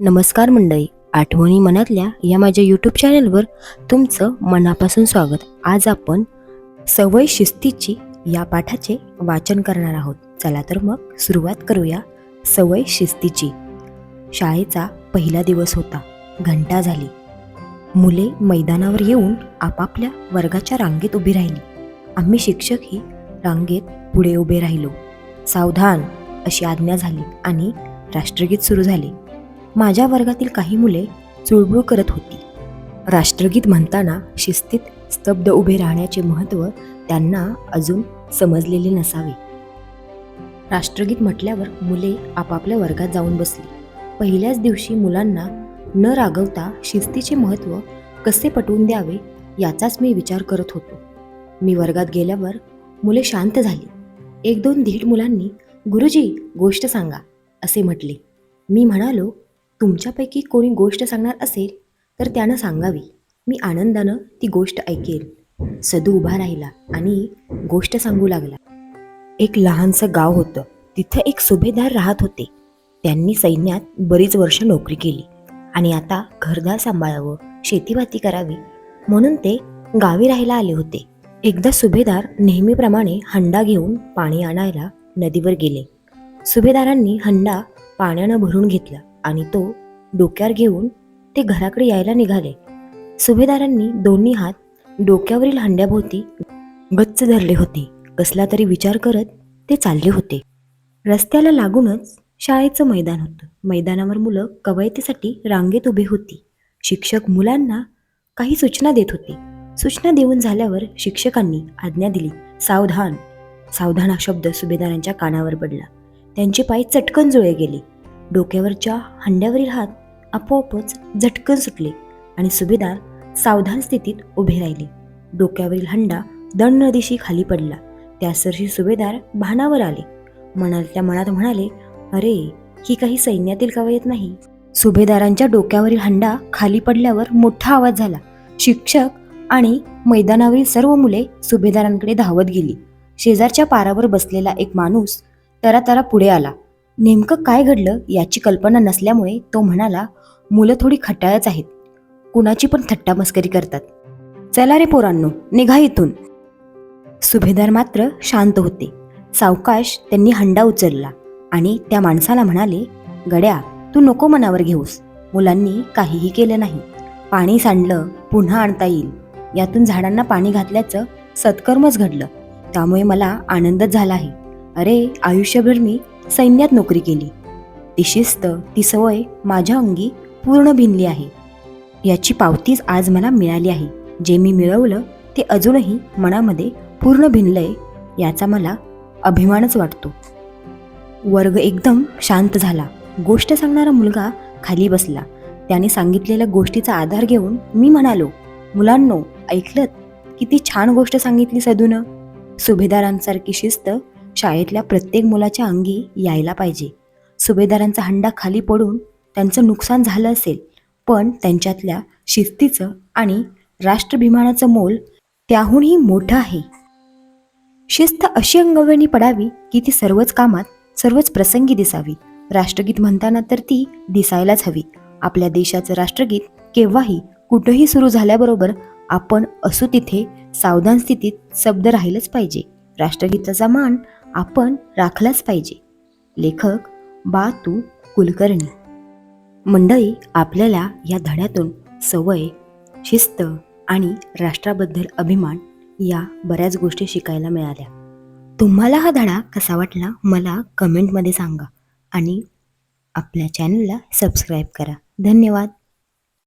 नमस्कार मंडळी आठवणी मनातल्या या माझ्या यूट्यूब चॅनलवर तुमचं मनापासून स्वागत. आज आपण सवय शिस्तीची या पाठाचे वाचन करणार आहोत. चला तर मग सुरुवात करूया सवय शिस्तीची. शाळेचा पहिला दिवस होता. घंटा झाली. मुले मैदानावर येऊन आपापल्या वर्गाच्या रांगेत उभी राहिली. आम्ही शिक्षकही रांगेत पुढे उभे राहिलो. सावधान अशी आज्ञा झाली आणि राष्ट्रगीत सुरू झाले. माझ्या वर्गातील काही मुले चुळबुळ करत होती. राष्ट्रगीत म्हणताना शिस्तीत स्तब्ध उभे राहण्याचे महत्त्व त्यांना अजून समजलेले नसावे. राष्ट्रगीत म्हटल्यावर मुले आपापल्या वर्गात जाऊन बसली. पहिल्याच दिवशी मुलांना न रागवता शिस्तीचे महत्त्व कसे पटवून द्यावे याचाच मी विचार करत होतो. मी वर्गात गेल्यावर मुले शांत झाली. एक दोन धीट मुलांनी गुरुजी गोष्ट सांगा असे म्हटले. मी म्हणालो तुमच्यापैकी कोणी गोष्ट सांगणार असेल तर त्यानं सांगावी. मी आनंदानं ती गोष्ट ऐकेल. सदू उभा राहिला आणि गोष्ट सांगू लागला. एक लहानसं गाव होतं. तिथं एक सुभेदार राहत होते. त्यांनी सैन्यात बरीच वर्ष नोकरी केली. आणि आता घरदार सांभाळावं शेतीभाती करावी म्हणून ते गावी राहायला आले होते. एकदा सुभेदार नेहमीप्रमाणे हंडा घेऊन पाणी आणायला नदीवर गेले. सुभेदारांनी हंडा पाण्यानं भरून घेतला. आणि तो डोक्यावर घेऊन ते घराकडे यायला निघाले. सुभेदारांनी दोन्ही हात डोक्यावरील हंड्याभोवती गच्च धरले होते. कसला तरी विचार करत ते चालले होते. रस्त्याला लागूनच शाळेचं मैदान होतं. मैदानावर मुलं कवायतीसाठी रांगेत उभी होती. शिक्षक मुलांना काही सूचना देत होते. सूचना देऊन झाल्यावर शिक्षकांनी आज्ञा दिली. सावधान. सावधान हा शब्द सुभेदारांच्या कानावर पडला. त्यांचे पाय चटकन जुळे गेले. डोक्यावरच्या हंड्यावरील हात आपोआपच झटकन सुटले आणि सुभेदार सावधान स्थितीत उभे राहिले. डोक्यावरील हंडा दंड नदीशी खाली पडला. त्यासरशी सुभेदार भानावर आले. मनातल्या मनात म्हणाले अरे ही काही सैन्यातील कवायत नाही. सुभेदारांच्या डोक्यावरील हंडा खाली पडल्यावर मोठा आवाज झाला. शिक्षक आणि मैदानावरील सर्व मुले सुभेदारांकडे धावत गेली. शेजारच्या पारावर बसलेला एक माणूस तरातरा पुढे आला. नेमकं काय घडलं याची कल्पना नसल्यामुळे तो म्हणाला मुलं थोडी खटाळच आहेत. कुणाची पण थट्टा मस्करी करतात. चला रे पोरांनो निघा इथून. सुभेदार मात्र शांत होते. सावकाश त्यांनी हंडा उचलला आणि त्या माणसाला म्हणाले गड्या तू नको मनावर घेऊस. मुलांनी काहीही केलं नाही. पाणी सांडलं पुन्हा आणता येईल. यातून झाडांना पाणी घातल्याचं सत्कर्मच घडलं. त्यामुळे मला आनंदच झाला आहे. अरे आयुष्यभर मी सैन्यात नोकरी केली. ती शिस्त ती सवय माझ्या अंगी पूर्ण भिनली आहे. याची पावतीच आज मला मिळाली आहे. जे मी मिळवलं ते अजूनही मनामध्ये पूर्ण भिनलंय याचा मला अभिमानच वाटतो. वर्ग एकदम शांत झाला. गोष्ट सांगणारा मुलगा खाली बसला. त्याने सांगितलेल्या गोष्टीचा आधार घेऊन मी म्हणालो मुलांनो ऐकलत? किती छान गोष्ट सांगितली सदून. सुभेदारांसारखी शिस्त शाळेतल्या प्रत्येक मुलाच्या अंगी यायला पाहिजे. सुभेदारांचा हंडा खाली पडून त्यांचं नुकसान झालं असेल पण त्यांच्यातल्या शिस्तीचं आणि राष्ट्रभिमानाचं मोल त्याहूनही मोठं आहे. शिस्त अशी अंगवळणी पडावी की ती सर्वच कामात सर्वच प्रसंगी दिसावी. राष्ट्रगीत म्हणताना तर ती दिसायलाच हवी. आपल्या देशाचं राष्ट्रगीत केव्हाही कुठंही सुरू झाल्याबरोबर आपण असू तिथे सावधान स्थितीत शब्द राहिलंच पाहिजे. राष्ट्रगीताचा मान आपण राखलाच पाहिजे. लेखक बा तू कुलकर्णी. मंडळी आपल्याला या धड्यातून सवय शिस्त आणि राष्ट्राबद्दल अभिमान या बऱ्याच गोष्टी शिकायला मिळाल्या. तुम्हाला हा धडा कसा वाटला मला कमेंटमध्ये सांगा आणि आपल्या चॅनलला सबस्क्राईब करा. धन्यवाद.